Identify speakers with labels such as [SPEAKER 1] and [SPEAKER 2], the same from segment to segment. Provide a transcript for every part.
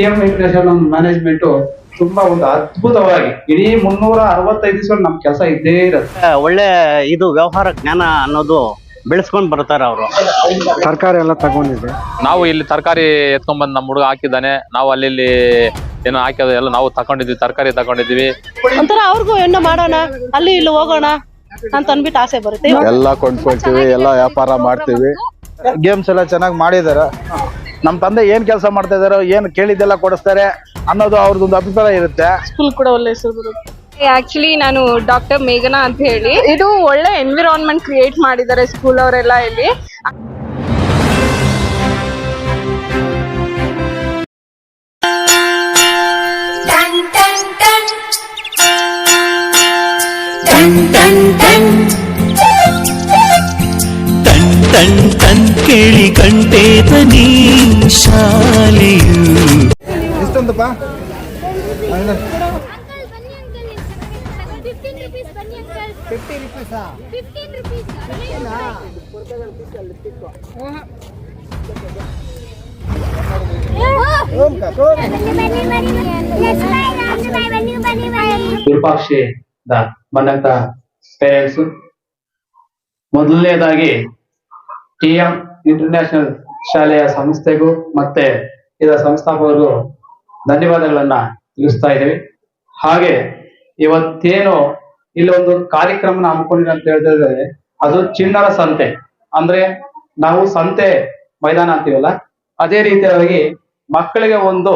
[SPEAKER 1] T M international management ತುಂಬಾ ಒಂದು ಅದ್ಭುತವಾಗಿ ಇಡೀ ಮುನ್ನೂರ ಅರವತ್ತೈದು ದಿವಸ ನಮ್ ಕೆಲಸ ಇದ್ದೇ ಇರುತ್ತೆ.
[SPEAKER 2] ಒಳ್ಳೆ ಇದು ವ್ಯವಹಾರ ಜ್ಞಾನ ಅನ್ನೋದು ಬೆಳೆಸ್ಕೊಂಡ್ ಬರ್ತಾರೆ ಅವರು.
[SPEAKER 3] ತರಕಾರಿ ಎಲ್ಲ ತಗೊಂಡಿದೆ
[SPEAKER 4] ನಾವು ಇಲ್ಲಿ ತರಕಾರಿ ಎತ್ಕೊಂಡ್ಬಂದು ನಮ್ಮ ಹುಡುಗ ಹಾಕಿದ್ದಾನೆ. ನಾವು ಅಲ್ಲಿ ಇಲ್ಲಿ ಏನೋ ಹಾಕಿದ ಎಲ್ಲ ನಾವು ತಗೊಂಡಿದ್ವಿ ತರಕಾರಿ ತಗೊಂಡಿದ್ವಿ
[SPEAKER 5] ಒಂಥರ ಅವ್ರಿಗೂ ಏನೋ ಮಾಡೋಣ ಅಲ್ಲಿ ಇಲ್ಲಿ ಹೋಗೋಣ ಅಂತ ಅನ್ಬಿಟ್ಟು ಆಸೆ ಬರುತ್ತೆ.
[SPEAKER 6] ಎಲ್ಲ ಕೊಂಡ್ಕೊಳ್ತೀವಿ ಎಲ್ಲ ವ್ಯಾಪಾರ ಮಾಡ್ತೀವಿ.
[SPEAKER 3] ಗೇಮ್ಸ್ ಎಲ್ಲ ಚೆನ್ನಾಗಿ ಮಾಡಿದಾರೆ. ನಮ್ಮ ತಂದೆ ಏನ್ ಕೆಲಸ ಮಾಡ್ತಾ ಇದಾರೋ ಏನ್ ಕೇಳಿದ್ದೆಲ್ಲ ಕೊಡಿಸ್ತಾರೆ ಅನ್ನೋದು ಅವ್ರದ್ದೊಂದು ಅಭಿಪ್ರಾಯ ಇರುತ್ತೆ.
[SPEAKER 5] ಸ್ಕೂಲ್ ಕೂಡ ಒಳ್ಳೆ ಹೆಸರು ಬರುತ್ತೆ.
[SPEAKER 7] ಆಕ್ಚುಲಿ ನಾನು ಡಾಕ್ಟರ್ ಮೇಘನಾ ಅಂತ ಹೇಳಿ. ಇದು ಒಳ್ಳೆ ಎನ್ವಿರಾನ್ಮೆಂಟ್ ಕ್ರಿಯೇಟ್ ಮಾಡಿದ್ದಾರೆ ಸ್ಕೂಲ್ ಅವರೆಲ್ಲ ಇಲ್ಲಿ.
[SPEAKER 8] ತನ್ ತನ್ ಕೇಳಿ ಕಂಟೇತ ನೀ ಶಾಲೆಯು.
[SPEAKER 3] ಎಷ್ಟೊಂದಪ್ಪ?
[SPEAKER 9] ಫಿಫ್ಟಿ ರುಪೀಸ್
[SPEAKER 1] ವಿರೂಪಾಕ್ಷಿ ದ ಬಂದಂತ ಪೇರೆಂಟ್ಸ್ ಮೊದಲನೇದಾಗಿ ಟಿ ಎಂ ಇಂಟರ್ನ್ಯಾಷನಲ್ ಶಾಲೆಯ ಸಂಸ್ಥೆಗೂ ಮತ್ತೆ ಇದರ ಸಂಸ್ಥಾಪಕರಿಗೂ ಧನ್ಯವಾದಗಳನ್ನ ತಿಳಿಸ್ತಾ ಇದ್ದೀವಿ. ಹಾಗೆ ಇವತ್ತೇನು ಇಲ್ಲಿ ಒಂದು ಕಾರ್ಯಕ್ರಮನ ಹಮ್ಮಿಕೊಂಡಿದೆ ಅಂತ ಹೇಳಿದ್ರೆ ಅದು ಚಿಣ್ಣರ ಸಂತೆ. ಅಂದ್ರೆ ನಾವು ಸಂತೆ ಮೈದಾನ ಅಂತೀವಲ್ಲ? ಅದೇ ರೀತಿಯಾಗಿ ಮಕ್ಕಳಿಗೆ ಒಂದು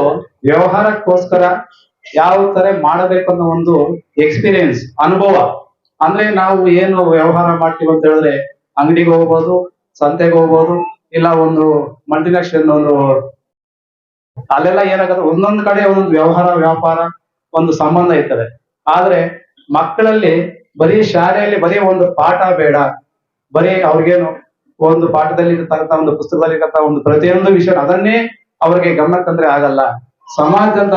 [SPEAKER 1] ವ್ಯವಹಾರಕ್ಕೋಸ್ಕರ ಯಾವ ತರ ಮಾಡಬೇಕು ಅನ್ನೋ ಒಂದು ಎಕ್ಸ್ಪೀರಿಯನ್ಸ್ ಅನುಭವ. ಅಂದ್ರೆ ನಾವು ಏನು ವ್ಯವಹಾರ ಮಾಡ್ತೀವಿ ಅಂತ ಹೇಳಿದ್ರೆ ಅಂಗಡಿಗೆ ಹೋಗ್ಬೋದು ಸಂತೆಗೆ ಹೋಗ್ಬೋದು ಇಲ್ಲ ಒಂದು ಮಲ್ಟಿನ್ಯಾಷನಲ್ ಒಂದು ಅಲ್ಲೆಲ್ಲ ಏನಾಗುತ್ತೆ? ಒಂದೊಂದು ಕಡೆ ಒಂದೊಂದು ವ್ಯವಹಾರ, ವ್ಯಾಪಾರ, ಒಂದು ಸಂಬಂಧ ಇರ್ತದೆ. ಆದ್ರೆ ಮಕ್ಕಳಲ್ಲಿ ಬರೀ ಶಾಲೆಯಲ್ಲಿ ಬರೀ ಒಂದು ಪಾಠ ಬೇಡ. ಬರೀ ಅವ್ರಿಗೇನು ಒಂದು ಪಾಠದಲ್ಲಿ ಒಂದು ಪುಸ್ತಕದಲ್ಲಿ ಒಂದು ಪ್ರತಿಯೊಂದು ವಿಷಯ ಅದನ್ನೇ ಅವ್ರಿಗೆ ಗಮನ ತಂದ್ರೆ ಆಗಲ್ಲ. ಸಮಾಜದಂತ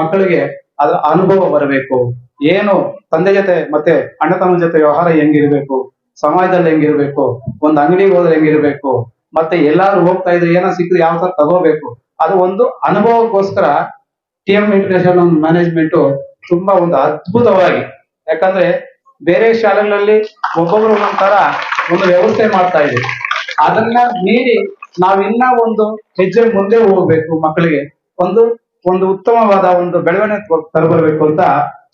[SPEAKER 1] ಮಕ್ಕಳಿಗೆ ಅದರ ಅನುಭವ ಬರಬೇಕು. ಏನು ತಂದೆ ಜೊತೆ ಮತ್ತೆ ಅಣ್ಣ ತಮ್ಮ ಜೊತೆ ವ್ಯವಹಾರ ಹೆಂಗಿರ್ಬೇಕು? ಸಮಾಜದಲ್ಲಿ ಹೆಂಗಿರ್ಬೇಕು ಒಂದ್ ಅಂಗಡಿಗೆ ಹೋದ್ರೆ ಹೆಂಗಿರ್ಬೇಕು ಮತ್ತೆ ಎಲ್ಲಾರು ಹೋಗ್ತಾ ಇದ್ರೆ ಏನೋ ಸಿಕ್ಕಿದ್ರೆ ಯಾವ ತರ ತಗೋಬೇಕು? ಅದು ಒಂದು ಅನುಭವಕ್ಕೋಸ್ಕರ ಟಿ ಎಂ ಇಂಟರ್ನ್ಯಾಷನಲ್ ಮ್ಯಾನೇಜ್ಮೆಂಟ್ ತುಂಬಾ ಒಂದು ಅದ್ಭುತವಾಗಿ. ಯಾಕಂದ್ರೆ ಬೇರೆ ಶಾಲೆಗಳಲ್ಲಿ ಒಬ್ಬೊಬ್ರು ಒಂಥರ ಒಂದು ವ್ಯವಸ್ಥೆ ಮಾಡ್ತಾ ಇದ್ದೀವಿ ಅದನ್ನ ಮೀರಿ ನಾವಿನ್ನ ಒಂದು ಹೆಜ್ಜೆ ಮುಂದೆ ಹೋಗ್ಬೇಕು ಮಕ್ಕಳಿಗೆ ಒಂದು ಒಂದು ಉತ್ತಮವಾದ ಒಂದು ಬೆಳವಣಿಗೆ ತರ್- ತರಬರ್ಬೇಕು ಅಂತ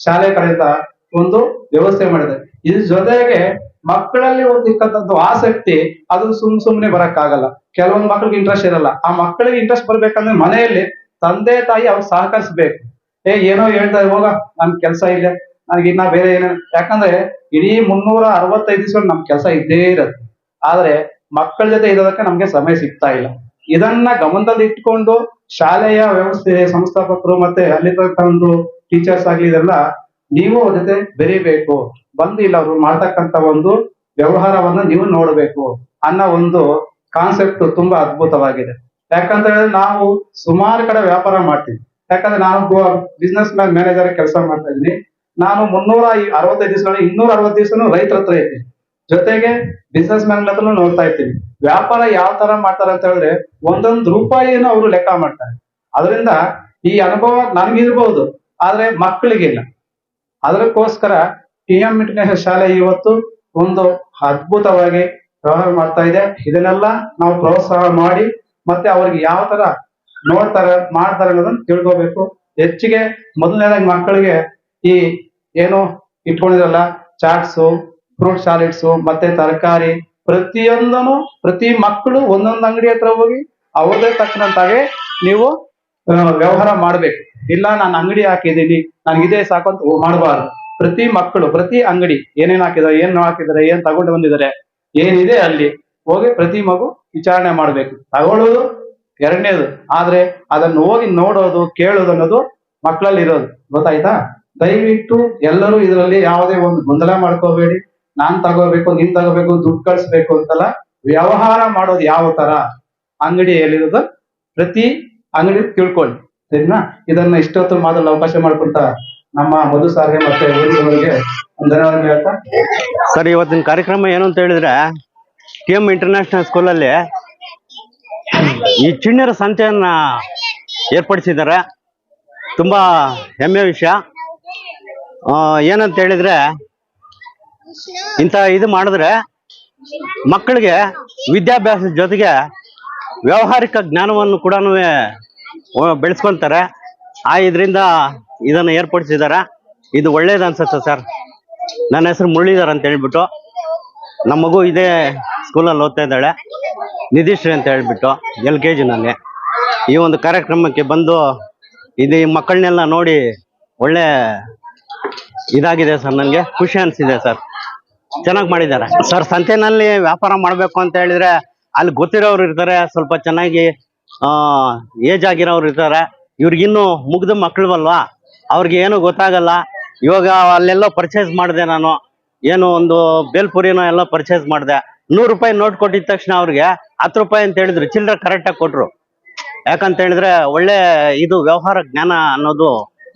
[SPEAKER 1] ಶಾಲೆ ಕಡೆಯಿಂದ ಒಂದು ವ್ಯವಸ್ಥೆ ಮಾಡಿದೆ. ಇದ್ರ ಜೊತೆಗೆ ಮಕ್ಕಳಲ್ಲಿ ಒಂದು ಆಸಕ್ತಿ, ಅದು ಸುಮ್ ಸುಮ್ನೆ ಬರಕ್ಕಾಗಲ್ಲ. ಕೆಲವೊಂದು ಮಕ್ಳಿಗೆ ಇಂಟ್ರೆಸ್ಟ್ ಇರಲ್ಲ. ಆ ಮಕ್ಕಳಿಗೆ ಇಂಟ್ರೆಸ್ಟ್ ಬರ್ಬೇಕಂದ್ರೆ ಮನೆಯಲ್ಲಿ ತಂದೆ, ತಾಯಿ ಅವ್ರು ಸಹಕರಿಸ್ಬೇಕು. ಏ, ಏನೋ ಹೇಳ್ತಾರೆ ಹೋಗ, ನನ್ ಕೆಲಸ ಇದೆ ನನಗೆ ಇನ್ನ ಬೇರೆ ಏನ, ಯಾಕಂದ್ರೆ ಇಡೀ ಮುನ್ನೂರ ಅರವತ್ತೈದು ದಿವಸ ನಮ್ ಕೆಲಸ ಇದ್ದೇ ಇರತ್ತೆ. ಆದ್ರೆ ಮಕ್ಕಳ ಜೊತೆ ಇರೋದಕ್ಕೆ ನಮ್ಗೆ ಸಮಯ ಸಿಗ್ತಾ ಇಲ್ಲ. ಇದನ್ನ ಗಮನದಲ್ಲಿ ಇಟ್ಕೊಂಡು ಶಾಲೆಯ ವ್ಯವಸ್ಥೆ, ಸಂಸ್ಥಾಪಕರು ಮತ್ತೆ ಅಲ್ಲಿರ್ತಕ್ಕಂಥ ಒಂದು ಟೀಚರ್ಸ್ ಆಗ್ಲಿ ಇದೆಲ್ಲ ನೀವು ಅವ್ರ ಜೊತೆ ಬೆರೀಬೇಕು. ಬಂದು ಇಲ್ಲ ಅವ್ರು ಮಾಡ್ತಕ್ಕಂತ ಒಂದು ವ್ಯವಹಾರವನ್ನ ನೀವು ನೋಡಬೇಕು ಅನ್ನೋ ಒಂದು ಕಾನ್ಸೆಪ್ಟ್ ತುಂಬಾ ಅದ್ಭುತವಾಗಿದೆ. ಯಾಕಂತ ಹೇಳಿದ್ರೆ ನಾವು ಸುಮಾರು ಕಡೆ ವ್ಯಾಪಾರ ಮಾಡ್ತೀವಿ. ಯಾಕಂದ್ರೆ ನಾನು ಬಿಸ್ನೆಸ್ ಮ್ಯಾನ್ ಮ್ಯಾನೇಜರ್ ಕೆಲಸ ಮಾಡ್ತಾ ಇದ್ದೀನಿ. ನಾನು ಮುನ್ನೂರ ಅರವತ್ತೈದು ದಿವಸ ಇನ್ನೂರ ಅರವತ್ತು ದಿವಸನು ರೈತರ ಹತ್ರ ಇರ್ತೀನಿ. ಜೊತೆಗೆ ಬಿಸ್ನೆಸ್ ಮ್ಯಾನ್ ಹತ್ರ ನೋಡ್ತಾ ಇರ್ತೀನಿ. ವ್ಯಾಪಾರ ಯಾವ ತರ ಮಾಡ್ತಾರೆ ಅಂತ ಹೇಳಿದ್ರೆ ಒಂದೊಂದು ರೂಪಾಯಿಯನ್ನು ಅವರು ಲೆಕ್ಕ ಮಾಡ್ತಾರೆ. ಅದರಿಂದ ಈ ಅನುಭವ ನನ್ಗಿರ್ಬಹುದು ಆದ್ರೆ ಮಕ್ಕಳಿಗಿಲ್ಲ ಅದಕ್ಕೋಸ್ಕರ ಟಿ ಎಂ ಇಂಟರ್ನ್ಯಾಷನಲ್ ಶಾಲೆ ಇವತ್ತು ಒಂದು ಅದ್ಭುತವಾಗಿ ವ್ಯವಹಾರ ಮಾಡ್ತಾ ಇದೆ. ಇದನ್ನೆಲ್ಲ ನಾವು ಪ್ರೋತ್ಸಾಹ ಮಾಡಿ, ಮತ್ತೆ ಅವ್ರಿಗೆ ಯಾವ ತರ ನೋಡ್ತಾರೆ, ಮಾಡ್ತಾರೆ ಅನ್ನೋದನ್ನ ತಿಳ್ಕೋಬೇಕು. ಹೆಚ್ಚಿಗೆ ಮೊದಲನೇದಾಗಿ ಮಕ್ಕಳಿಗೆ ಈ ಏನು ಇಟ್ಕೊಂಡಿರಲ್ಲ ಚಾಟ್ಸು, ಫ್ರೂಟ್ ಸಾಲಿಡ್ಸು, ಮತ್ತೆ ತರಕಾರಿ ಪ್ರತಿಯೊಂದನು ಪ್ರತಿ ಮಕ್ಕಳು ಒಂದೊಂದು ಅಂಗಡಿ ಹತ್ರ ಹೋಗಿ ಅವ್ರದೇ ತಕ್ಕನಂತಾಗೆ ನೀವು ವ್ಯವಹಾರ ಮಾಡ್ಬೇಕು. ಇಲ್ಲ, ನಾನು ಅಂಗಡಿ ಹಾಕಿದ್ದೀನಿ ಸಾಕು ಅಂತ ಮಾಡಬಾರ್ದು. ಪ್ರತಿ ಮಕ್ಕಳು, ಪ್ರತಿ ಅಂಗಡಿ ಏನೇನ್ ಹಾಕಿದ್ದಾರೆ ಏನ್ ಹಾಕಿದ್ದಾರೆ ಏನ್ ತಗೊಂಡು ಬಂದಿದ್ದಾರೆ ಏನಿದೆ ಅಲ್ಲಿ, ಹೋಗಿ ಪ್ರತಿ ಮಗು ವಿಚಾರಣೆ ಮಾಡ್ಬೇಕು. ತಗೊಳ್ಳೋದು ಎರಡನೇದು. ಆದ್ರೆ ಅದನ್ನು ಹೋಗಿ ನೋಡೋದು, ಕೇಳೋದು ಅನ್ನೋದು ಮಕ್ಕಳಲ್ಲಿ ಇರೋದು. ಗೊತ್ತಾಯ್ತಾ? ದಯವಿಟ್ಟು ಎಲ್ಲರೂ ಇದರಲ್ಲಿ ಯಾವುದೇ ಒಂದು ಗೊಂದಲ ಮಾಡ್ಕೋಬೇಡಿ. ನಾನ್ ತಗೋಬೇಕು, ನೀನ್ ತಗೋಬೇಕು, ದುಡ್ಡು ಕಳಿಸ್ಬೇಕು ಅಂತಲ್ಲ, ವ್ಯವಹಾರ ಮಾಡೋದು ಯಾವ ತರ? ಅಂಗಡಿಯಲ್ಲಿರೋದು ಪ್ರತಿ ಅಂಗಡಿ ತಿಳ್ಕೊಳ್ಳಿ, ಸರಿನಾ? ಇದನ್ನ ಇಷ್ಟೊತ್ತು ಮಾತಾಡಲು ಅವಕಾಶ ಮಾಡ್ಕೊಂತ ನಮ್ಮ ಮಧು ಸಾರ್ಗೆ ಮತ್ತೆ ಧನ್ಯವಾದ ಹೇಳ್ತಾ.
[SPEAKER 2] ಸರ್ ಇವತ್ತಿನ ಕಾರ್ಯಕ್ರಮ ಏನು ಅಂತ ಹೇಳಿದ್ರೆ ಟಿ ಎಂ ಇಂಟರ್ನ್ಯಾಷನಲ್ ಸ್ಕೂಲ್ ಅಲ್ಲಿ ಈ ಚಿಣ್ಣರ ಸಂತೆಯನ್ನ ಏರ್ಪಡಿಸಿದ್ದಾರೆ. ತುಂಬಾ ಹೆಮ್ಮೆ ವಿಷಯ. ಏನಂತ ಹೇಳಿದ್ರೆ ಇಂತ ಇದು ಮಾಡಿದ್ರೆ ಮಕ್ಕಳಿಗೆ ವಿದ್ಯಾಭ್ಯಾಸದ ಜೊತೆಗೆ ವ್ಯಾವಹಾರಿಕ ಜ್ಞಾನವನ್ನು ಕೂಡ ಬೆಳೆಸ್ಕೊಂತಾರೆ. ಆ, ಇದರಿಂದ ಇದನ್ನು ಏರ್ಪಡಿಸಿದ್ದಾರೆ. ಇದು ಒಳ್ಳೇದು ಅನ್ಸುತ್ತೆ ಸರ್. ನನ್ನ ಹೆಸರು ಮುರಳೀಧರ್ ಅಂತ ಹೇಳ್ಬಿಟ್ಟು, ನಮ್ಮ ಮಗು ಇದೇ ಸ್ಕೂಲಲ್ಲಿ ಓದ್ತಾ ಇದ್ದಾಳೆ, ನಿಧಿಶ್ರೀ ಅಂತ ಹೇಳ್ಬಿಟ್ಟು, ಎಲ್ ಕೆ ಜಿನಲ್ಲಿ. ಈ ಒಂದು ಕಾರ್ಯಕ್ರಮಕ್ಕೆ ಬಂದು, ಇದು ಈ ಮಕ್ಕಳನ್ನೆಲ್ಲ ನೋಡಿ ಒಳ್ಳೆ ಇದಾಗಿದೆ ಸರ್ ನನಗೆ. ಖುಷಿ ಅನಿಸಿದೆ ಸರ್. ಚೆನ್ನಾಗಿ ಮಾಡಿದ್ದಾರೆ. ಸರ್, ಸಂತೆನಲ್ಲಿ ವ್ಯಾಪಾರ ಮಾಡಬೇಕು ಅಂತ ಹೇಳಿದ್ರೆ ಅಲ್ಲಿ ಗೊತ್ತಿರೋರು ಇರ್ತಾರೆ, ಸ್ವಲ್ಪ ಚೆನ್ನಾಗಿ ಏಜ್ ಆಗಿರೋರು ಇರ್ತಾರೆ. ಇವ್ರಿಗಿನ್ನು ಮುಗ್ದ ಮಕ್ಕಳವಲ್ವಾ ಅವ್ರಿಗೆ ಏನು ಗೊತ್ತಾಗಲ್ಲ. ಇವಾಗ ಅಲ್ಲೆಲ್ಲೋ ಪರ್ಚೇಸ್ ಮಾಡಿದೆ ನಾನು. ಏನು ಒಂದು ಬೇಲ್ಪುರಿನೋ ಎಲ್ಲ ಪರ್ಚೇಸ್ ಮಾಡಿದೆ. ನೂರು ರೂಪಾಯಿ ನೋಟ್ ಕೊಟ್ಟಿದ ತಕ್ಷಣ ಅವ್ರಿಗೆ ಹತ್ತು ರೂಪಾಯಿ ಅಂತ ಹೇಳಿದ್ರು. ಚಿಲ್ಲರೆ ಕರೆಕ್ಟಾಗಿ ಕೊಟ್ರು. ಯಾಕಂತ ಹೇಳಿದ್ರೆ ಒಳ್ಳೆ ಇದು ವ್ಯವಹಾರ ಜ್ಞಾನ ಅನ್ನೋದು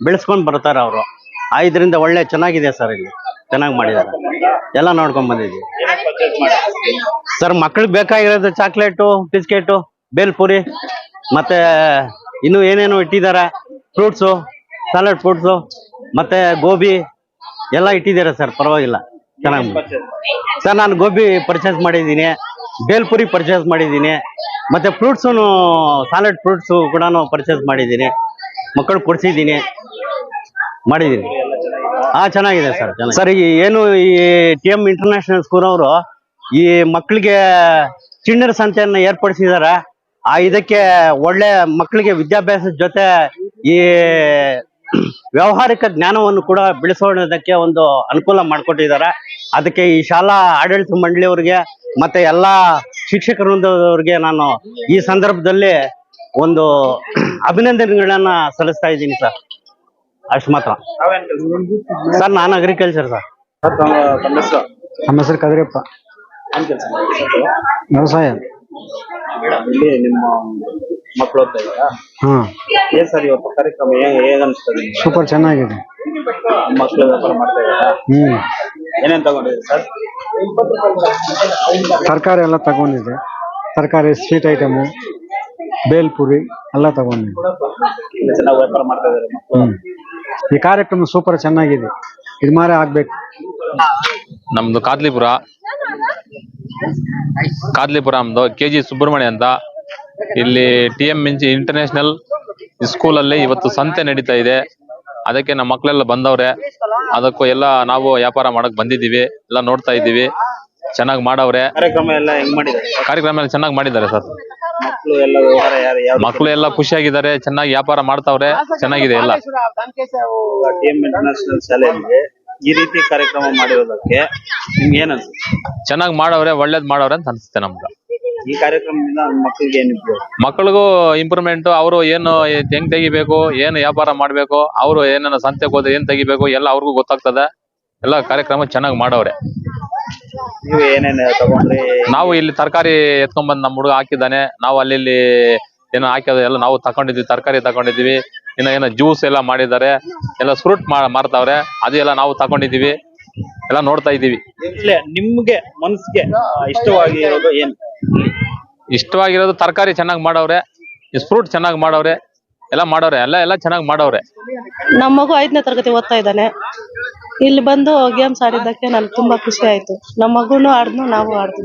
[SPEAKER 2] ಬೆಳೆಸ್ಕೊಂಡ್ ಬರ್ತಾರೆ ಅವರು. ಆ ಇದರಿಂದ ಒಳ್ಳೆ ಚೆನ್ನಾಗಿದೆ ಸರ್ ಇಲ್ಲಿ. ಚೆನ್ನಾಗಿ ಮಾಡಿದ್ದಾರೆ. ಎಲ್ಲ ನೋಡ್ಕೊಂಡ್ ಬಂದಿದ್ವಿ. ಸರ್, ಮಕ್ಳಿಗೆ ಬೇಕಾಗಿರೋದು ಚಾಕ್ಲೇಟು, ಬಿಸ್ಕೆಟು ಬೇಲ್ಪುರಿ ಮತ್ತೆ ಇನ್ನು ಏನೇನು ಇಟ್ಟಿದ್ದಾರೆ? ಫ್ರೂಟ್ಸು ಸಾಲಡ್ ಫ್ರೂಟ್ಸು, ಮತ್ತೆ ಗೋಬಿ ಎಲ್ಲ ಇಟ್ಟಿದ್ದಾರೆ ಸರ್, ಪರವಾಗಿಲ್ಲ. ಚೆನ್ನಾಗಿ ಸರ್, ನಾನು ಗೋಬಿ ಪರ್ಚೇಸ್ ಮಾಡಿದ್ದೀನಿ ಬೇಲ್ಪುರಿ ಪರ್ಚೇಸ್ ಮಾಡಿದ್ದೀನಿ, ಮತ್ತೆ ಫ್ರೂಟ್ಸು ಸಾಲಡ್ ಫ್ರೂಟ್ಸು ಕೂಡ ಪರ್ಚೇಸ್ ಮಾಡಿದ್ದೀನಿ ಮಕ್ಕಳು ಕೊಡ್ಸಿದೀನಿ ಮಾಡಿದ್ದೀನಿ. ಹಾ ಚೆನ್ನಾಗಿದೆ ಸರ್ ಸರ್, ಈ ಏನು ಈ ಟಿ ಎಂ ಇಂಟರ್ನ್ಯಾಷನಲ್ ಸ್ಕೂಲ್ ಅವರು ಈ ಮಕ್ಕಳಿಗೆ ಚಿಣ್ಣರ ಸಂತೆಯನ್ನು ಏರ್ಪಡಿಸಿದ್ದಾರೆ ಆ, ಇದಕ್ಕೆ ಒಳ್ಳೆ ಮಕ್ಕಳಿಗೆ ವಿದ್ಯಾಭ್ಯಾಸದ ಜೊತೆ ಈ ವ್ಯವಹಾರಿಕ ಜ್ಞಾನವನ್ನು ಕೂಡ ಬೆಳೆಸೋಣದಕ್ಕೆ ಒಂದು ಅನುಕೂಲ ಮಾಡಿಕೊಟ್ಟಿದ್ದಾರೆ. ಅದಕ್ಕೆ ಈ ಶಾಲಾ ಆಡಳಿತ ಮಂಡಳಿಯವರಿಗೆ ಮತ್ತೆ ಎಲ್ಲಾ ಶಿಕ್ಷಕರವರಿಗೆ ನಾನು ಈ ಸಂದರ್ಭದಲ್ಲಿ ಒಂದು ಅಭಿನಂದನೆಗಳನ್ನ ಸಲ್ಲಿಸ್ತಾ ಇದ್ದೀನಿ ಸರ್. ಅಷ್ಟು ಮಾತ್ರ. ಸರ್ ನಾನು ಅಗ್ರಿಕಲ್ಚರ್ ಸರ್.
[SPEAKER 3] ನಮ್ಮ ಹೆಸರು ಕದ್ರಿಯಪ್ಪ ವ್ಯವಸಾಯ.
[SPEAKER 10] ಇಲ್ಲಿ ನಿಮ್ಮ ಮಕ್ಕಳು ಓದ್ತಾ ಇದ್ದಾರಾ?
[SPEAKER 3] ಹ್ಮ್
[SPEAKER 10] ಏನ್ ಸರ್ ಇವತ್ತು ಕಾರ್ಯಕ್ರಮ? ಹೇಗ್ ಹೇಗ್ ಅನಿಸ್ತದೆ ನಿಮ್ಗೆ?
[SPEAKER 3] ಸೂಪರ್ ಚೆನ್ನಾಗಿದೆ.
[SPEAKER 10] ಮಕ್ಕಳು ವ್ಯಾಪಾರ ಮಾಡ್ತಾ ಇದ್ದಾರಾ?
[SPEAKER 3] ಹ್ಮ್.
[SPEAKER 10] ಏನೇನ್ ತಗೊಂಡಿದ್ದೀರಿ ಸರ್?
[SPEAKER 3] ತರಕಾರಿ ಎಲ್ಲ ತಗೊಂಡಿದ್ದೆ. ತರಕಾರಿ ಸ್ವೀಟ್ ಐಟಮು ಬೇಲ್ಪುರಿ ಎಲ್ಲ ತಗೊಂಡಿದ್ದೆ.
[SPEAKER 10] ಚೆನ್ನಾಗಿ ವ್ಯಾಪಾರ ಮಾಡ್ತಾ ಇದ್ದಾರೆ ಮಕ್ಕಳು
[SPEAKER 3] ಹ್ಮ್. ಈ ಕಾರ್ಯಕ್ರಮ ಸೂಪರ್ ಚೆನ್ನಾಗಿದೆ. ಇದು ಮಾರೇ ಆಗ್ಬೇಕು.
[SPEAKER 4] ನಮ್ದು ಕಾದ್ಲಿಪುರ. ಕಾದ್ಲಿಪುರ ನಮ್ದು ಕೆ ಜಿ ಸುಬ್ರಹ್ಮಣ್ಯ ಅಂತ. ಇಲ್ಲಿ ಟಿ ಎಂ ಇಂಟರ್ನ್ಯಾಷನಲ್ ಸ್ಕೂಲಲ್ಲಿ ಇವತ್ತು ಸಂತೆ ನಡೀತಾ ಇದೆ. ಅದಕ್ಕೆ ನಮ್ಮ ಮಕ್ಕಳೆಲ್ಲ ಬಂದವ್ರೆ. ಅದಕ್ಕೂ ಎಲ್ಲ ನಾವು ವ್ಯಾಪಾರ ಮಾಡಕ್ ಬಂದಿದೀವಿ ಎಲ್ಲ ನೋಡ್ತಾ ಇದೀವಿ ಚೆನ್ನಾಗಿ ಮಾಡವ್ರೆ.
[SPEAKER 10] ಕಾರ್ಯಕ್ರಮ ಎಲ್ಲ ಹೆಂಗ್ ಮಾಡಿದ್ದಾರೆ?
[SPEAKER 4] ಕಾರ್ಯಕ್ರಮ ಎಲ್ಲ ಚೆನ್ನಾಗಿ ಮಾಡಿದ್ದಾರೆ ಸರ್.
[SPEAKER 10] ಮಕ್ಕಳು ಎಲ್ಲ
[SPEAKER 4] ಖುಷಿಯಾಗಿದ್ದಾರೆ ಚೆನ್ನಾಗಿ ವ್ಯಾಪಾರ ಮಾಡ್ತಾವ್ರೆ ಚೆನ್ನಾಗಿದೆ ಎಲ್ಲ.
[SPEAKER 10] ಇಂಟರ್ನ್ಯಾಷನಲ್ ಶಾಲೆಯಲ್ಲಿ ಈ ರೀತಿ ಕಾರ್ಯಕ್ರಮ ಮಾಡಿರೋದಕ್ಕೆ ನಿಮ್ಗೆ ಏನ್
[SPEAKER 4] ಚೆನ್ನಾಗಿ ಮಾಡವ್ರೆ ಒಳ್ಳೇದ್ ಮಾಡವ್ರೆ ಅಂತ ಅನ್ಸುತ್ತೆ ನಮ್ಗೆ.
[SPEAKER 10] ಈ ಕಾರ್ಯಕ್ರಮದಿಂದ ನಮ್ಮ ಮಕ್ಕಳಿಗೆ ಏನ್
[SPEAKER 4] ಮಕ್ಕಳಿಗೂ ಇಂಪ್ರೂವ್ಮೆಂಟ್ ಅವರು ಏನು ಹೆಂಗ್ ತೆಗಿಬೇಕು ಏನು ವ್ಯಾಪಾರ ಮಾಡ್ಬೇಕು ಅವರು ಏನನ್ನ ಸಂತೆಗೆ ಹೋದ್ರೆ ಏನ್ ತೆಗಿಬೇಕು ಎಲ್ಲ ಅವ್ರಿಗೂ ಗೊತ್ತಾಗ್ತದೆ. ಎಲ್ಲ ಕಾರ್ಯಕ್ರಮ ಚೆನ್ನಾಗಿ ಮಾಡವ್ರೆ.
[SPEAKER 10] ನೀವು ಏನೇನ್ ತಗೊಂಡ್ರಿ?
[SPEAKER 4] ನಾವು ಇಲ್ಲಿ ತರಕಾರಿ ಎತ್ಕೊಂಡ್ಬಂದ್ ನಮ್ಮ ಹುಡುಗ ಹಾಕಿದ್ದಾನೆ. ನಾವು ಅಲ್ಲಿ ಇಲ್ಲಿ ಏನೋ ಹಾಕಿದ ಎಲ್ಲ ನಾವು ತಕೊಂಡಿದ್ವಿ ತರಕಾರಿ ತಕೊಂಡಿದ್ವಿ. ಇನ್ನ ಏನೋ ಜ್ಯೂಸ್ ಎಲ್ಲ ಮಾಡಿದ್ದಾರೆ. ಎಲ್ಲ ಫ್ರೂಟ್ ಮಾರ್ತಾವ್ರೆ. ಅದು ಎಲ್ಲ ನಾವು ತಕೊಂಡಿದೀವಿ ಎಲ್ಲ ನೋಡ್ತಾ ಇದೀವಿ
[SPEAKER 10] ಇಲ್ಲೇ ನಿಮ್ಗೆ ಮನ್ಸಿಗೆ ಇಷ್ಟವಾಗಿರೋದು ಏನ್?
[SPEAKER 4] ಇಷ್ಟವಾಗಿರೋದು ತರಕಾರಿ ಚೆನ್ನಾಗಿ ಮಾಡವ್ರೆ. ಫ್ರೂಟ್ ಚೆನ್ನಾಗಿ ಮಾಡವ್ರೆ. ಎಲ್ಲ ಮಾಡವ್ರೆ ಎಲ್ಲ ಎಲ್ಲ ಚೆನ್ನಾಗಿ ಮಾಡವ್ರೆ.
[SPEAKER 5] ನಮ್ಮ ಮಗು ಐದನೇ ತರಗತಿ ಓದ್ತಾ ಇದ್ದಾನೆ. ಇಲ್ಲಿ ಬಂದು ಗೇಮ್ಸ್ ಆಡಿದ್ದಕ್ಕೆ ನನ್ಗೆ ತುಂಬಾ ಖುಷಿ ಆಯ್ತು. ನಮ್ಮ ಮಗುನು ಆಡ್ನು ನಾವು
[SPEAKER 10] ಆಡ್ದು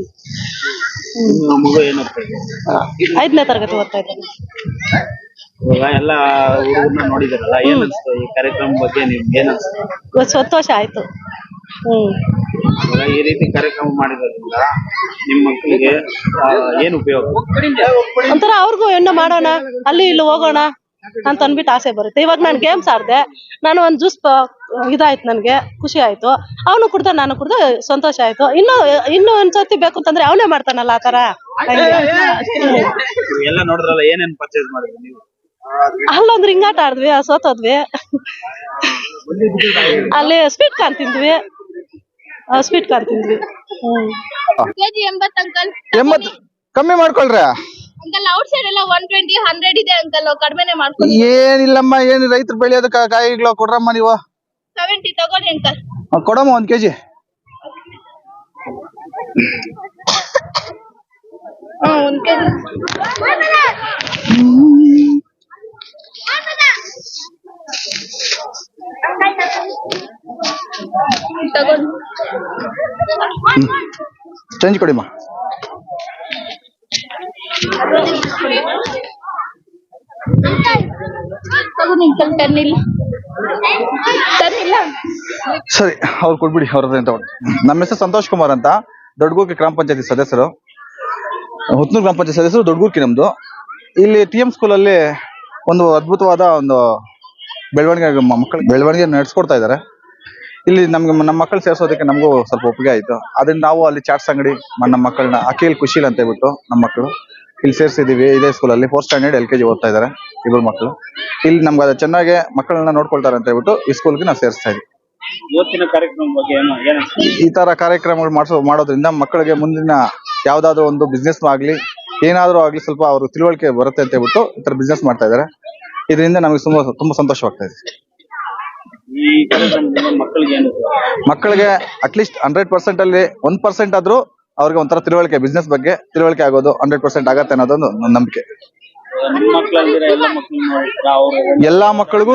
[SPEAKER 5] ಐದನೇ ತರಗತಿ ಓದ್ತಾ ಇದ್ದಾನೆ.
[SPEAKER 10] ಎಲ್ಲ ಹುಡುಗರನ್ನ ನೋಡಿದಾರಲ್ಲ ಏನ್ ಅನ್ಸ್ತು ಈ ಕಾರ್ಯಕ್ರಮ ಬಗ್ಗೆ ನಿಮ್ಗೆ ಏನ್ ಅನ್ಸ್ತು?
[SPEAKER 5] ಇವತ್ತು ಸಂತೋಷ ಆಯ್ತು. ಹ್ಮ್.
[SPEAKER 10] ಇವಾಗ ಈ ರೀತಿ ಕಾರ್ಯಕ್ರಮ ಮಾಡಿರೋದ್ರಿಂದ ನಿಮ್ ಮಕ್ಕಳಿಗೆ ಏನ್ ಉಪಯೋಗ?
[SPEAKER 5] ಒಂಥರ ಅವ್ರಿಗೂ ಏನೋ ಮಾಡೋಣ ಅಲ್ಲಿ ಇಲ್ಲಿ ಹೋಗೋಣ ಅಂತ ಅನ್ಬಿಟ್ಟು ಆಸೆ ಬರುತ್ತೆ. ಇವಾಗ ನಾನು ಗೇಮ್ಸ್ ಆಡ್ದೆ. ನಾನು ಒಂದ್ ಜ್ಯೂಸ್ ಇದಾಯ್ತು ನನಗೆ. ಖುಷಿ ಆಯ್ತು. ಅವನು ಕುಡ್ದ ನಾನು ಕುಡ್ದ ಸಂತೋಷ ಆಯ್ತು. ಇನ್ನು ಇನ್ನು ಒಂದ್ಸತಿ ಬೇಕು ಅಂತಂದ್ರೆ ಅವನೇ ಮಾಡ್ತಾನಲ್ಲ ಆತರ
[SPEAKER 10] ಎಲ್ಲ ನೋಡಿದ್ರಲ್ಲ ಏನೇನ್ ಪರ್ಚೇಸ್ ಮಾಡಿದ್ರಿ ನೀವು?
[SPEAKER 5] ಅಲ್ಲೊಂದ್ ರಿಂಗಾಟ ಆಡಿದ್ವಿ ಸೋತೋದ್ವಿ ಅಲ್ಲಿ ಸ್ವೀಟ್ ಕಾರ್ನ್ ತಿಂದ್ವಿ. ಸ್ವೀಟ್ ಕಾರ್ನ್ ತಿಂದ್ವಿ.
[SPEAKER 7] ಎಂಬತ್
[SPEAKER 3] ಕಮ್ಮಿ ಮಾಡ್ಕೊಳ್ರ.
[SPEAKER 7] ಅಂಕಲ್ ಔಟ್ ಸೈಡ್ ಎಲ್ಲ ಒನ್ ಟ್ವೆಂಟಿ ಹಂಡ್ರೆಡ್ ಇದೆ ಅಂಕಲ್ ಕಡಿಮೆನೆ ಮಾಡ್ಕೊಂಡು.
[SPEAKER 3] ಏನಿಲ್ಲಮ್ಮ ಏನ್ ರೈತರು ಬೆಳೆಯೋದ ಕಾಯಿಗಳು ಕೊಡ್ರಮ್ಮ ನೀವು?
[SPEAKER 7] ಸೆವೆಂಟಿ ತಗೊಳ್ಳಿ ಅಂಕಲ್.
[SPEAKER 3] ಆ, ಕೊಡಮ್ಮ ಒಂದ್ ಕೆಜಿ.
[SPEAKER 7] ಹ್ಮ್ ಒಂದ್ ಕೆಜಿ.
[SPEAKER 3] ಚೇಂಜ್ ಕೊಡಿಮ್ಮ. ಸರಿ, ಅವ್ರು ಕೊಡ್ಬಿಡಿ ಅವ್ರದ್ದು ನಮ್ಮ ಹೆಸರು ಸಂತೋಷ್ ಕುಮಾರ್ ಅಂತ, ದೊಡ್ಡಗೂರ್ಕಿ ಗ್ರಾಮ ಪಂಚಾಯತಿ ಸದಸ್ಯರು. ಹುತ್ನೂರು ಗ್ರಾಮ ಪಂಚಾಯತ್ ಸದಸ್ಯರು, ದೊಡ್ಡಗೂರ್ಕಿ ನಮ್ದು. ಇಲ್ಲಿ ಟಿ ಎಂ ಸ್ಕೂಲಲ್ಲಿ ಒಂದು ಅದ್ಭುತವಾದ ಒಂದು ಬೆಳವಣಿಗೆ ಮಕ್ಕಳ ಬೆಳವಣಿಗೆ ನಡೆಸ್ಕೊಡ್ತಾ ಇದ್ದಾರೆ. ಇಲ್ಲಿ ನಮ್ಗೆ ನಮ್ಮ ಮಕ್ಕಳು ಸೇರಿಸೋದಕ್ಕೆ ನಮಗೂ ಸ್ವಲ್ಪ ಒಪ್ಪಿಗೆ ಆಯಿತು. ಅದನ್ನ ನಾವು ಅಲ್ಲಿ ಚಾಟ್ಸ್ ಅಂಗಡಿ ನಮ್ಮ ಮಕ್ಕಳನ್ನ ಅಖಿಲ್ ಖುಷಿಲ್ ಅಂತ ಹೇಳ್ಬಿಟ್ಟು ನಮ್ಮ ಮಕ್ಕಳು. ಇಲ್ಲಿ ಸೇರ್ಸಿದೀವಿ ಇದೇ ಸ್ಕೂಲಲ್ಲಿ fourth standard L K G ಓದ್ತಾ ಇದ್ದಾರೆ ಇಬ್ಬರು ಮಕ್ಕಳು. ಇಲ್ಲಿ ನಮ್ಗೆ ಅದು ಚೆನ್ನಾಗಿ ಮಕ್ಕಳನ್ನ ನೋಡ್ಕೊಳ್ತಾರೆ ಅಂತ ಹೇಳ್ಬಿಟ್ಟು ಈ ಸ್ಕೂಲ್ಗೆ ನಾವು ಸೇರಿಸ್ತಾ ಇದ್ದೀವಿ.
[SPEAKER 10] ಇವತ್ತಿನ ಕಾರ್ಯಕ್ರಮ ಬಗ್ಗೆ ಏನು ಏನ್
[SPEAKER 3] ಈ ತರ ಕಾರ್ಯಕ್ರಮಗಳು ಮಾಡಿಸೋ ಮಾಡೋದ್ರಿಂದ ಮಕ್ಕಳಿಗೆ ಮುಂದಿನ ಯಾವ್ದಾದ್ರು ಒಂದು ಬಿಸ್ನೆಸ್ ಆಗ್ಲಿ ಏನಾದ್ರೂ ಆಗ್ಲಿ ಸ್ವಲ್ಪ ಅವ್ರ ತಿಳುವಳಿಕೆ ಬರುತ್ತೆ ಅಂತ ಹೇಳ್ಬಿಟ್ಟು ಈ ತರ ಬಿಸ್ನೆಸ್ ಮಾಡ್ತಾ ಇದಾರೆ ಇದರಿಂದ ನಮಗೆ ತುಂಬಾ ತುಂಬಾ ಸಂತೋಷವಾಗ್ತಾ ಇದೆ.
[SPEAKER 10] ಈ ಕಾರ್ಯಕ್ರಮದಿಂದ ಮಕ್ಕಳಿಗೆ ಏನು
[SPEAKER 3] ಮಕ್ಕಳಿಗೆ ಅಟ್ಲೀಸ್ಟ್ ಹಂಡ್ರೆಡ್ ಪರ್ಸೆಂಟ್ ಅಲ್ಲಿ ಒಂದ್ ಪರ್ಸೆಂಟ್ ಆದ್ರೂ ಅವ್ರಿಗೆ ಒಂಥರ ತಿಳುವಳಿಕೆ ಬಿಸ್ನೆಸ್ ಬಗ್ಗೆ ತಿಳುವಳಿಕೆ ಆಗೋದು ಹಂಡ್ರೆಡ್ ಪರ್ಸೆಂಟ್ ಆಗತ್ತೆ ಅನ್ನೋದೊಂದು ನನ್ನ ನಂಬಿಕೆ.
[SPEAKER 10] ಎಲ್ಲ
[SPEAKER 3] ಮಕ್ಕಳಿಗೂ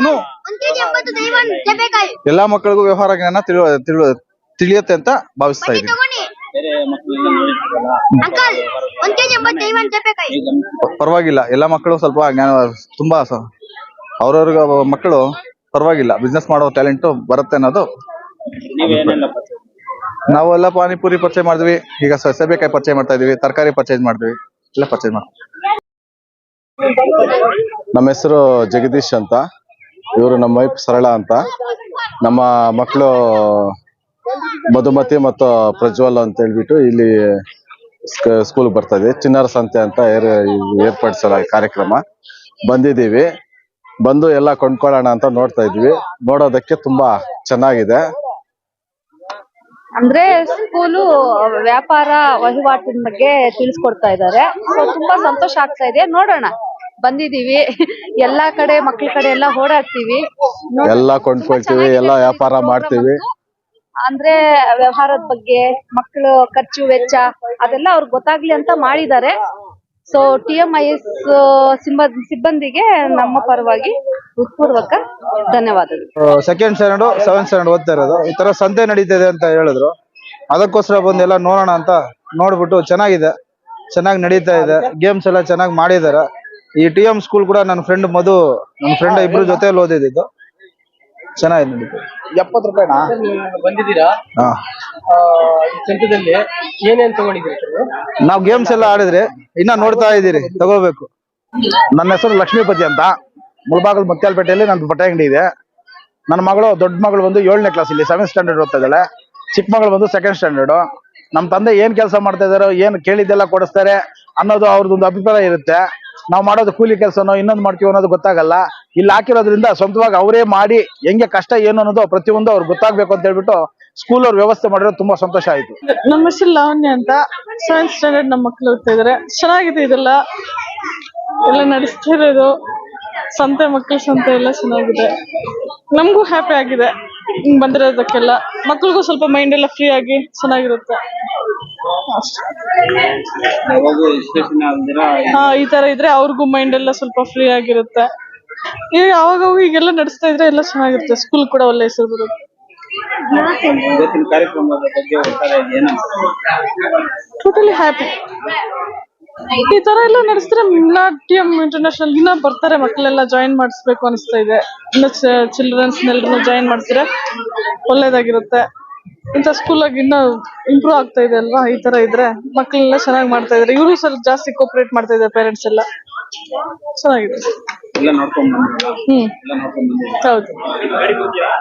[SPEAKER 3] ಎಲ್ಲಾ ಮಕ್ಕಳಿಗೂ ವ್ಯವಹಾರ ಜ್ಞಾನ ತಿಳುವ ತಿಳು ತಿಳಿಯುತ್ತೆ ಅಂತ ಭಾವಿಸ್ತಾ ಇದ್ದೀನಿ? ಪರವಾಗಿಲ್ಲ ಎಲ್ಲಾ ಮಕ್ಕಳು ಸ್ವಲ್ಪ ಜ್ಞಾನ ತುಂಬಾ ಅವ್ರವ್ರ ಮಕ್ಕಳು ಪರವಾಗಿಲ್ಲ ಬಿಸ್ನೆಸ್ ಮಾಡೋ ಟ್ಯಾಲೆಂಟ್ ಬರುತ್ತೆ ಅನ್ನೋದು ನಾವೆಲ್ಲ ಪಾನಿಪುರಿ ಪರ್ಚೇಸ್ ಮಾಡಿದ್ವಿ. ಈಗ ಸಸ್ಯಬೇಕಾಯಿ ಪರ್ಚೇಸ್ ಮಾಡ್ತಾ ಇದೀವಿ. ತರಕಾರಿ ಪರ್ಚೇಸ್ ಮಾಡಿದ್ವಿ. ಎಲ್ಲ ಪರ್ಚೇಸ್ ಮಾಡ್ತೀವಿ
[SPEAKER 6] ನಮ್ಮ ಹೆಸರು ಜಗದೀಶ್ ಅಂತ. ಇವರು ನಮ್ಮ ವೈಫ್ ಸರಳ ಅಂತ. ನಮ್ಮ ಮಕ್ಕಳು ಮಧುಮತಿ ಮತ್ತು ಪ್ರಜ್ವಲ್ ಅಂತ ಹೇಳ್ಬಿಟ್ಟು ಇಲ್ಲಿ ಸ್ಕೂಲ್ ಬರ್ತಾ ಇದೆ. ಚಿನ್ನರ ಸಂತೆ ಅಂತ ಏರ್ ಏರ್ಪಡಿಸಲ ಕಾರ್ಯಕ್ರಮ. ಬಂದಿದ್ದೀವಿ. ಬಂದು ಎಲ್ಲ ಕೊಂಡ್ಕೊಳ್ಳೋಣ ಅಂತ ನೋಡ್ತಾ ಇದ್ವಿ ನೋಡೋದಕ್ಕೆ ತುಂಬಾ ಚೆನ್ನಾಗಿದೆ.
[SPEAKER 7] ಅಂದ್ರೆ ಸ್ಕೂಲು ವ್ಯಾಪಾರ ವಹಿವಾಟಿನ ಬಗ್ಗೆ ತಿಳಿಸ್ಕೊಡ್ತಾ ಇದ್ದಾರೆ ಸೊ ತುಂಬಾ ಸಂತೋಷ ಆಗ್ತಾ ಇದೆ. ನೋಡೋಣ. ಬಂದಿದೀವಿ ಎಲ್ಲಾ ಕಡೆ ಮಕ್ಳ ಕಡೆ ಎಲ್ಲ ಓಡಾಡ್ತೀವಿ.
[SPEAKER 6] ಎಲ್ಲಾ ಕೊಂಡ್ಕೊಳ್ತೀವಿ ಎಲ್ಲಾ ವ್ಯಾಪಾರ ಮಾಡ್ತೀವಿ.
[SPEAKER 7] ಅಂದ್ರೆ ವ್ಯವಹಾರದ ಬಗ್ಗೆ ಮಕ್ಕಳು ಖರ್ಚು ವೆಚ್ಚ ಅದೆಲ್ಲ ಅವ್ರಿಗೆ ಗೊತ್ತಾಗ್ಲಿ ಅಂತ ಮಾಡಿದ್ದಾರೆ. So T M I S ಸಿಬ್ಬಂದಿಗೆ ನಮ್ಮ ಪರವಾಗಿ ಹೃತ್ಪೂರ್ವಕ ಧನ್ಯವಾದಗಳು.
[SPEAKER 3] ಸೆಕೆಂಡ್ ಸ್ಟ್ಯಾಂಡರ್ಡ್ ಸೆವೆಂತ್ ಸ್ಟ್ಯಾಂಡರ್ಡ್ ಓದ್ತಾ ಇರೋದು. ಈ ತರ ಸಂತೆ ನಡೀತಿದೆ ಅಂತ ಹೇಳಿದ್ರು. ಅದಕ್ಕೋಸ್ಕರ ಬಂದು ಎಲ್ಲ ನೋಡೋಣ ಅಂತ ನೋಡ್ಬಿಟ್ಟು ಚೆನ್ನಾಗಿದೆ. ಚೆನ್ನಾಗಿ ನಡೀತಾ ಇದೆ. ಗೇಮ್ಸ್ ಎಲ್ಲ ಚೆನ್ನಾಗಿ ಮಾಡಿದ್ದಾರೆ. ಈ ಟಿ ಎಂ ಸ್ಕೂಲ್ ಕೂಡ ನನ್ನ ಫ್ರೆಂಡ್ ಮಧು ನನ್ನ ಫ್ರೆಂಡ್ ಇಬ್ರು ಜೊತೆಯಲ್ಲಿ ಓದಿದ್ದು. ಚೆನ್ನಾಗಿ ನಡೀತದೆ ಎಪ್ಪತ್ತು ರೂಪಾಯಿನಾ
[SPEAKER 1] ಬಂದಿದ್ದೀರಾ?
[SPEAKER 3] ಹಾ.
[SPEAKER 1] ಸಂತದಲ್ಲಿ ಏನೇನ್ ತಗೊಂಡಿದ್ದೀರಿ ಸರ್
[SPEAKER 3] ನಾವು? ಗೇಮ್ಸ್ ಎಲ್ಲ ಆಡಿದ್ರೆ ಇನ್ನ ನೋಡ್ತಾ ಇದ್ದೀರಿ ತಗೋಬೇಕು. ನನ್ನ ಹೆಸರು ಲಕ್ಷ್ಮೀಪತಿ ಅಂತ. ಮುಳಬಾಗಲ್ ಮತ್ತಲ್ಪೇಟೆಯಲ್ಲಿ ನನ್ನ ಬಟ್ಟೆ ಅಂಗಡಿ ಇದೆ. ನನ್ನ ಮಗಳು ದೊಡ್ಡ ಮಗಳು ಬಂದು ಏಳನೇ ಕ್ಲಾಸ್ ಇಲ್ಲಿ ಸೆವೆಂತ್ ಸ್ಟ್ಯಾಂಡರ್ಡ್ ಓದ್ತಾ ಇದ್ದಾಳೆ ಚಿಕ್ಕ ಮಗಳು ಬಂದು ಸೆಕೆಂಡ್ ಸ್ಟ್ಯಾಂಡರ್ಡ್ ನಮ್ಮ ತಂದೆ ಏನ್ ಕೆಲಸ ಮಾಡ್ತಾ ಇದಾರೋ ಏನ್ ಕೇಳಿದ್ದೆಲ್ಲ ಕೊಡಿಸ್ತಾರೆ ಅನ್ನೋದು ಅವ್ರದ್ದೊಂದು ಅಭಿಪ್ರಾಯ ಇರುತ್ತೆ. ನಾವು ಮಾಡೋದು ಕೂಲಿ ಕೆಲಸನೋ ಇನ್ನೊಂದು ಮಾಡ್ತೀವಿ ಅನ್ನೋದು ಗೊತ್ತಾಗಲ್ಲ. ಇಲ್ಲಿ ಹಾಕಿರೋದ್ರಿಂದ ಸ್ವಂತವಾಗಿ ಅವರೇ ಮಾಡಿ ಹೆಂಗೆ ಕಷ್ಟ ಏನು ಅನ್ನೋದು ಪ್ರತಿಯೊಂದು ಅವ್ರು ಗೊತ್ತಾಗ್ಬೇಕು ಅಂತ ಹೇಳ್ಬಿಟ್ಟು ಸ್ಕೂಲ್ ಅವ್ರ ವ್ಯವಸ್ಥೆ ಮಾಡಿರೋದು ತುಂಬಾ ಸಂತೋಷ ಆಯ್ತು.
[SPEAKER 5] ನಮ್ಮ ಹೆಸರು ಲಾವಣ್ಯ ಅಂತ. ಸೆವೆಂತ್ ಸ್ಟ್ಯಾಂಡರ್ಡ್ ನಮ್ಮ ಮಕ್ಕಳು ಓದ್ತಾ ಇದಾರೆ. ಚೆನ್ನಾಗಿದೆ ಇದೆಲ್ಲ. ಎಲ್ಲ ನಡೆಸ್ತಾ ಇರೋದು. ಸಂತೆ ಮಕ್ಕಳ ಸಂತೆ ಎಲ್ಲ ಚೆನ್ನಾಗಿದೆ. ನಮಗೂ ಹ್ಯಾಪಿ ಆಗಿದೆ. ಬಂದಿರೋದಕ್ಕೆಲ್ಲ. ಮಕ್ಕಳಿಗೂ ಸ್ವಲ್ಪ ಮೈಂಡ್ ಎಲ್ಲ ಫ್ರೀ ಆಗಿ ಚೆನ್ನಾಗಿರುತ್ತೆ.
[SPEAKER 10] ಯಾವಾಗೂ
[SPEAKER 5] ಹಾ ಈ ತರ ಇದ್ರೆ ಅವ್ರಿಗೂ ಮೈಂಡ್ ಎಲ್ಲ ಸ್ವಲ್ಪ ಫ್ರೀ ಆಗಿರುತ್ತೆ. ಈಗ ಅವಾಗ ಈಗೆಲ್ಲ ನಡೆಸ್ತಾ ಇದ್ರೆ ಎಲ್ಲ ಚೆನ್ನಾಗಿರುತ್ತೆ. ಸ್ಕೂಲ್ ಕೂಡ ಒಳ್ಳೆ ಹೆಸರು ಬರುತ್ತೆ.
[SPEAKER 10] ಇವತ್ತಿನ ಕಾರ್ಯಕ್ರಮದ ಬಗ್ಗೆ ಒಟ್ಟಾರೆ ಏನ್
[SPEAKER 5] ಟೋಟಲಿ ಹ್ಯಾಪಿ ಈ ತರ ಎಲ್ಲ ನಡೆಸಿದ್ರೆ ನಾಟ್ಯಂ ಇಂಟರ್ನ್ಯಾಷನಲ್ ಇನ್ನ ಬರ್ತಾರೆ. ಮಕ್ಕಳೆಲ್ಲ ಜಾಯಿನ್ ಮಾಡಿಸ್ಬೇಕು ಅನಿಸ್ತಾ ಇದೆ. ಇನ್ನ ಚಿಲ್ಡ್ರನ್ಸ್ ಎಲ್ಲರೂ ಜಾಯಿನ್ ಮಾಡಿಸಿದ್ರೆ ಒಳ್ಳೇದಾಗಿರುತ್ತೆ. ಇಂಥ ಸ್ಕೂಲಾಗಿ ಇನ್ನ ಇಂಪ್ರೂವ್ ಆಗ್ತಾ ಇದೆ ಅಲ್ವಾ? ಈ ತರ ಇದ್ರೆ ಮಕ್ಕಳೆಲ್ಲ ಚೆನ್ನಾಗಿ ಮಾಡ್ತಾ ಇದಾರೆ. ಇವರು ಸ್ವಲ್ಪ ಜಾಸ್ತಿ ಕೋಪರೇಟ್ ಮಾಡ್ತಾ ಇದ್ದಾರೆ ಪೇರೆಂಟ್ಸ್ ಎಲ್ಲ. ಚೆನ್ನಾಗಿದೆ.
[SPEAKER 10] ಎಲ್ಲ ನೋಡ್ಕೊಂಡ್ ಬಂದಿದ್ದೀರಾ?
[SPEAKER 5] ಹ್ಮ್.
[SPEAKER 10] ಎಲ್ಲ ನೋಡ್ಕೊಂಡ್ ಬಂದಿದ್ದೀರಾ?
[SPEAKER 5] ಹೌದು.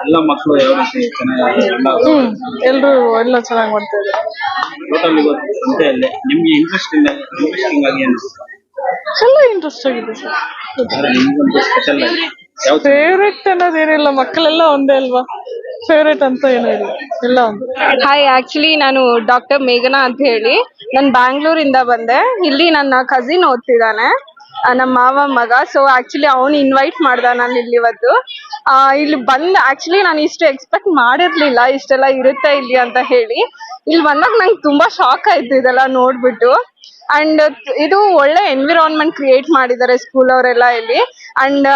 [SPEAKER 10] ಎಲ್ಲ ಮಕ್ಕಳು ಯಾವ ರೀತಿ ಚೆನ್ನಾಗಿ ಎಲ್ಲ
[SPEAKER 5] ಹ್ಮ್. ಎಲ್ರು ಎಲ್ಲ ಚೆನ್ನಾಗಿ ಮಾಡ್ತಾ ಇದ್ದಾರೆ
[SPEAKER 10] ಟೋಟಲ್ ಇವತ್ತು ಸಂತೆಯಲ್ಲಿ ನಿಮ್ಗೆ ಇಂಟ್ರೆಸ್ಟ್ ಇಲ್ಲ. ಇಂಟ್ರೆಸ್ಟಿಂಗ್ ಆಗಿ ಅನ್ಸುತ್ತೆ.
[SPEAKER 5] ಎಲ್ಲ ಇಂಟ್ರೆಸ್ಟ್ ಆಗಿದೆ ಸರ್.
[SPEAKER 10] ಆದ್ರೆ ನಿಮ್ಗೊಂದು ಸ್ಪೆಷಲ್ ಯಾವ
[SPEAKER 5] ಫೇವ್ರೆಟ್ ಅನ್ನೋದೇನಿಲ್ಲ ಮಕ್ಕಳೆಲ್ಲ ಒಂದೇ ಅಲ್ವಾ? ಫೇವ್ರೆಟ್ ಅಂತ ಏನೂ ಇಲ್ಲ.
[SPEAKER 7] ಹಾಯ್ ಆಕ್ಚುಲಿ ನಾನು ಡಾಕ್ಟರ್ ಮೇಘನಾ ಅಂತ ಹೇಳಿ. ನಾನು ಬ್ಯಾಂಗ್ಳೂರಿಂದ ಬಂದೆ. ಇಲ್ಲಿ ನನ್ನ ಕಸಿನ್ ಓದ್ತಿದ್ದಾನೆ. ನಮ್ಮ ಮಾವ ಮಗ. ಸೊ ಆಕ್ಚುಲಿ ಅವನು ಇನ್ವೈಟ್ ಮಾಡ್ದ ನಾನು ಇಲ್ಲಿ ಇವತ್ತು. ಇಲ್ಲಿ ಬಂದ್ ಆಕ್ಚುಲಿ ನಾನು ಇಷ್ಟು ಎಕ್ಸ್ಪೆಕ್ಟ್ ಮಾಡಿರ್ಲಿಲ್ಲ. ಇಷ್ಟೆಲ್ಲ ಇರುತ್ತೆ ಇಲ್ಲಿ ಅಂತ ಹೇಳಿ. ಇಲ್ಲಿ ಬಂದಾಗ ನಂಗೆ ತುಂಬಾ ಶಾಕ್ ಆಯ್ತು ಇದೆಲ್ಲ ನೋಡ್ಬಿಟ್ಟು. ಅಂಡ್ ಇದು ಒಳ್ಳೆ ಎನ್ವಿರಾನ್ಮೆಂಟ್ ಕ್ರಿಯೇಟ್ ಮಾಡಿದ್ದಾರೆ ಸ್ಕೂಲ್ ಅವರೆಲ್ಲ ಇಲ್ಲಿ. ಅಂಡ್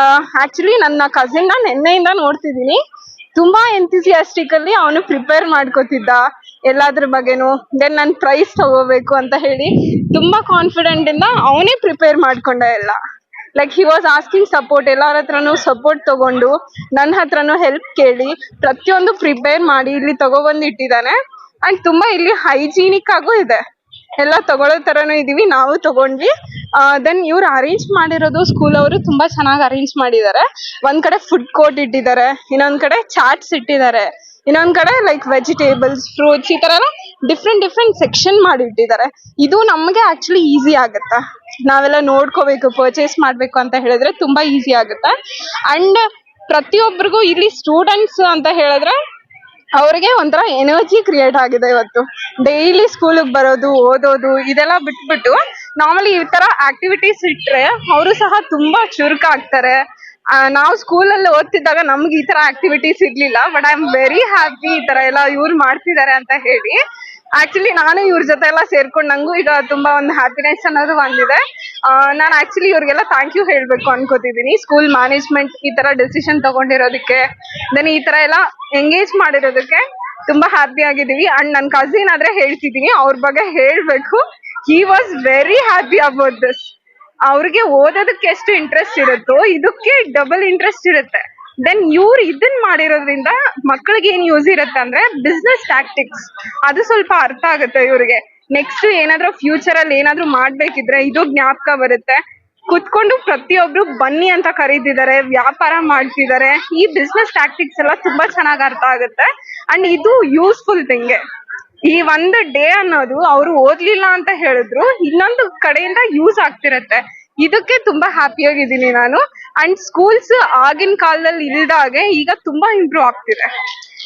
[SPEAKER 7] ಆಕ್ಚುಲಿ ನನ್ನ ಕಸಿನ್ ನಿನ್ನೆಯಿಂದ ನೋಡ್ತಿದ್ದೀನಿ. ತುಂಬಾ ಎಂಥಿಸಿಯಾಸ್ಟಿಕ್ ಅಲ್ಲಿ ಅವನು ಪ್ರಿಪೇರ್ ಮಾಡ್ಕೋತಿದ್ದ. ಎಲ್ಲಾದ್ರ ಬಗ್ಗೆನು ದೆನ್ ನನ್ ಪ್ರೈಸ್ ತಗೋಬೇಕು ಅಂತ ಹೇಳಿ ತುಂಬಾ ಕಾನ್ಫಿಡೆಂಟ್ ಇಂದ ಅವನೇ ಪ್ರಿಪೇರ್ ಮಾಡ್ಕೊಂಡ ಎಲ್ಲ. Like he was asking support ಎಲ್ಲರ ಹತ್ರನು ಸಪೋರ್ಟ್ ತಗೊಂಡು ನನ್ನ ಹತ್ರನು ಹೆಲ್ಪ್ ಕೇಳಿ ಪ್ರತಿಯೊಂದು ಪ್ರಿಪೇರ್ ಮಾಡಿ ಇಲ್ಲಿ ತಗೊಬಂದು ಇಟ್ಟಿದ್ದಾನೆ ಅಂಡ್ ತುಂಬಾ ಇಲ್ಲಿ ಹೈಜೀನಿಕ್ ಆಗೂ ಇದೆ. ಎಲ್ಲ ತಗೊಳ್ಳೋ ತರನು ಇದೀವಿ, ನಾವು ತಗೊಂಡ್ವಿ. ದೆನ್ ಇವ್ರು ಅರೇಂಜ್ ಮಾಡಿರೋದು ಸ್ಕೂಲ್ ಅವರು ತುಂಬಾ ಚೆನ್ನಾಗಿ ಅರೇಂಜ್ ಮಾಡಿದ್ದಾರೆ ಒಂದ್ ಕಡೆ ಫುಡ್ ಕೋರ್ಟ್ ಇಟ್ಟಿದ್ದಾರೆ ಇನ್ನೊಂದ್ ಕಡೆ ಚಾಟ್ಸ್ ಇಟ್ಟಿದ್ದಾರೆ ಇನ್ನೊಂದ್ ಕಡೆ ಲೈಕ್ ವೆಜಿಟೇಬಲ್ಸ್ ಫ್ರೂಟ್ಸ್ ಈ ತರ ಡಿಫ್ರೆಂಟ್ ಡಿಫ್ರೆಂಟ್ ಸೆಕ್ಷನ್ ಮಾಡಿ ಇಟ್ಟಿದ್ದಾರೆ ಇದು ನಮಗೆ ಆಕ್ಚುಲಿ ಈಸಿ ಆಗುತ್ತೆ? ನಾವೆಲ್ಲ ನೋಡ್ಕೋಬೇಕು ಪರ್ಚೇಸ್ ಮಾಡ್ಬೇಕು ಅಂತ ಹೇಳಿದ್ರೆ ತುಂಬಾ ಈಸಿ ಆಗುತ್ತೆ? ಅಂಡ್ ಪ್ರತಿಯೊಬ್ಬರಿಗೂ ಇಲ್ಲಿ ಸ್ಟೂಡೆಂಟ್ಸ್ ಅಂತ ಹೇಳಿದ್ರೆ ಅವ್ರಿಗೆ ಒಂಥರ ಎನರ್ಜಿ ಕ್ರಿಯೇಟ್ ಆಗಿದೆ ಇವತ್ತು. ಡೈಲಿ ಸ್ಕೂಲಿಗೆ ಬರೋದು ಓದೋದು ಇದೆಲ್ಲ ಬಿಟ್ಬಿಟ್ಟು ನಾರ್ಮಲಿ ಈ ತರ ಆಕ್ಟಿವಿಟೀಸ್ ಇಟ್ರೆ ಅವರು ಸಹ ತುಂಬಾ ಚುರುಕಾಗ್ತಾರೆ. ಆ, ನಾವು ಸ್ಕೂಲಲ್ಲಿ ಓದ್ತಿದ್ದಾಗ ನಮ್ಗೆ ಈ ತರ ಆಕ್ಟಿವಿಟೀಸ್ ಇರ್ಲಿಲ್ಲ but I am very happy ಈ ತರ ಎಲ್ಲ ಇವ್ರು ಮಾಡ್ತಿದ್ದಾರೆ ಅಂತ ಹೇಳಿ ಆಕ್ಚುಲಿ ನಾನು ಇವ್ರ ಜೊತೆ ಎಲ್ಲ ಸೇರ್ಕೊಂಡು ನಂಗೂ ಈಗ ತುಂಬಾ ಒಂದು ಹ್ಯಾಪಿನೆಸ್ ಅನ್ನೋದು ಬಂದಿದೆ. ನಾನು ಆಕ್ಚುಲಿ ಇವ್ರಿಗೆಲ್ಲ ಥ್ಯಾಂಕ್ ಯು ಹೇಳ್ಬೇಕು ಅನ್ಕೋತಿದ್ದೀನಿ ಸ್ಕೂಲ್ ಮ್ಯಾನೇಜ್ಮೆಂಟ್ ಈ ತರ ಡಿಸಿಷನ್ ತಗೊಂಡಿರೋದಕ್ಕೆ ದೆನ್ ಈ ತರ ಎಲ್ಲ ಎಂಗೇಜ್ ಮಾಡಿರೋದಕ್ಕೆ ತುಂಬಾ ಹ್ಯಾಪಿ ಆಗಿದೀವಿ. ಅಂಡ್ ನನ್ನ ಕಸಿನ್ ಆದ್ರೆ ಹೇಳ್ತಿದೀನಿ, ಅವ್ರ ಬಗ್ಗೆ ಹೇಳ್ಬೇಕು. He was very happy about this ಅವ್ರಿಗೆ ಓದೋದಕ್ಕೆ ಎಷ್ಟು ಇಂಟ್ರೆಸ್ಟ್ ಇರುತ್ತೋ, ಇದಕ್ಕೆ ಡಬಲ್ ಇಂಟ್ರೆಸ್ಟ್ ಇರುತ್ತೆ. ದೆನ್ ಇವ್ರು ಇದನ್ ಮಾಡಿರೋದ್ರಿಂದ ಮಕ್ಕಳಿಗೆ ಏನ್ ಯೂಸ್ ಇರುತ್ತೆ ಅಂದ್ರೆ ಬಿಸ್ನೆಸ್ ಟ್ಯಾಕ್ಟಿಕ್ಸ್ ಅದು ಸ್ವಲ್ಪ ಅರ್ಥ ಆಗುತ್ತೆ ಇವ್ರಿಗೆ. ನೆಕ್ಸ್ಟ್ ಏನಾದ್ರೂ ಫ್ಯೂಚರ್ ಅಲ್ಲಿ ಏನಾದ್ರೂ ಮಾಡ್ಬೇಕಿದ್ರೆ ಇದು ಜ್ಞಾಪಕ ಬರುತ್ತೆ. ಕುತ್ಕೊಂಡು ಪ್ರತಿಯೊಬ್ರು ಬನ್ನಿ ಅಂತ ಕರೀತಿದ್ದಾರೆ, ವ್ಯಾಪಾರ ಮಾಡ್ತಿದ್ದಾರೆ. ಈ ಬಿಸ್ನೆಸ್ ಟ್ಯಾಕ್ಟಿಕ್ಸ್ ಎಲ್ಲ ತುಂಬಾ ಚೆನ್ನಾಗಿ ಅರ್ಥ ಆಗುತ್ತೆ. ಅಂಡ್ ಇದು ಯೂಸ್ಫುಲ್ ಥಿಂಗ್ ಈ ಒಂದು ಡೇ ಅನ್ನೋದು ಅವ್ರು ಓದ್ಲಿಲ್ಲ ಅಂತ ಹೇಳಿದ್ರು, ಇನ್ನೊಂದು ಕಡೆಯಿಂದ ಯೂಸ್ ಆಗ್ತಿರತ್ತೆ. ಇದಕ್ಕೆ ತುಂಬಾ ಹ್ಯಾಪಿಯಾಗಿದ್ದೀನಿ ನಾನು. ಅಂಡ್ ಸ್ಕೂಲ್ಸ್ ಆಗಿನ ಕಾಲದಲ್ಲಿ ಇಲ್ದಾಗೆ ಈಗ ತುಂಬಾ ಇಂಪ್ರೂವ್ ಆಗ್ತಿದೆ.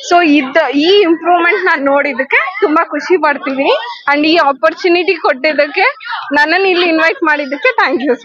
[SPEAKER 7] ಸೊ ಇದ್ ಈ ಇಂಪ್ರೂವ್ಮೆಂಟ್ ನಾನು ನೋಡಿದ್ದಕ್ಕೆ ತುಂಬಾ ಖುಷಿ ಪಡ್ತಿದ್ದೀನಿ ಅಂಡ್ ಈ ಆಪರ್ಚುನಿಟಿ ಕೊಟ್ಟಿದ್ದಕ್ಕೆ ನನ್ನನ್ನು ಇಲ್ಲಿ ಇನ್ವೈಟ್ ಮಾಡಿದ್ದಕ್ಕೆ ಥ್ಯಾಂಕ್ ಯು ಸೊ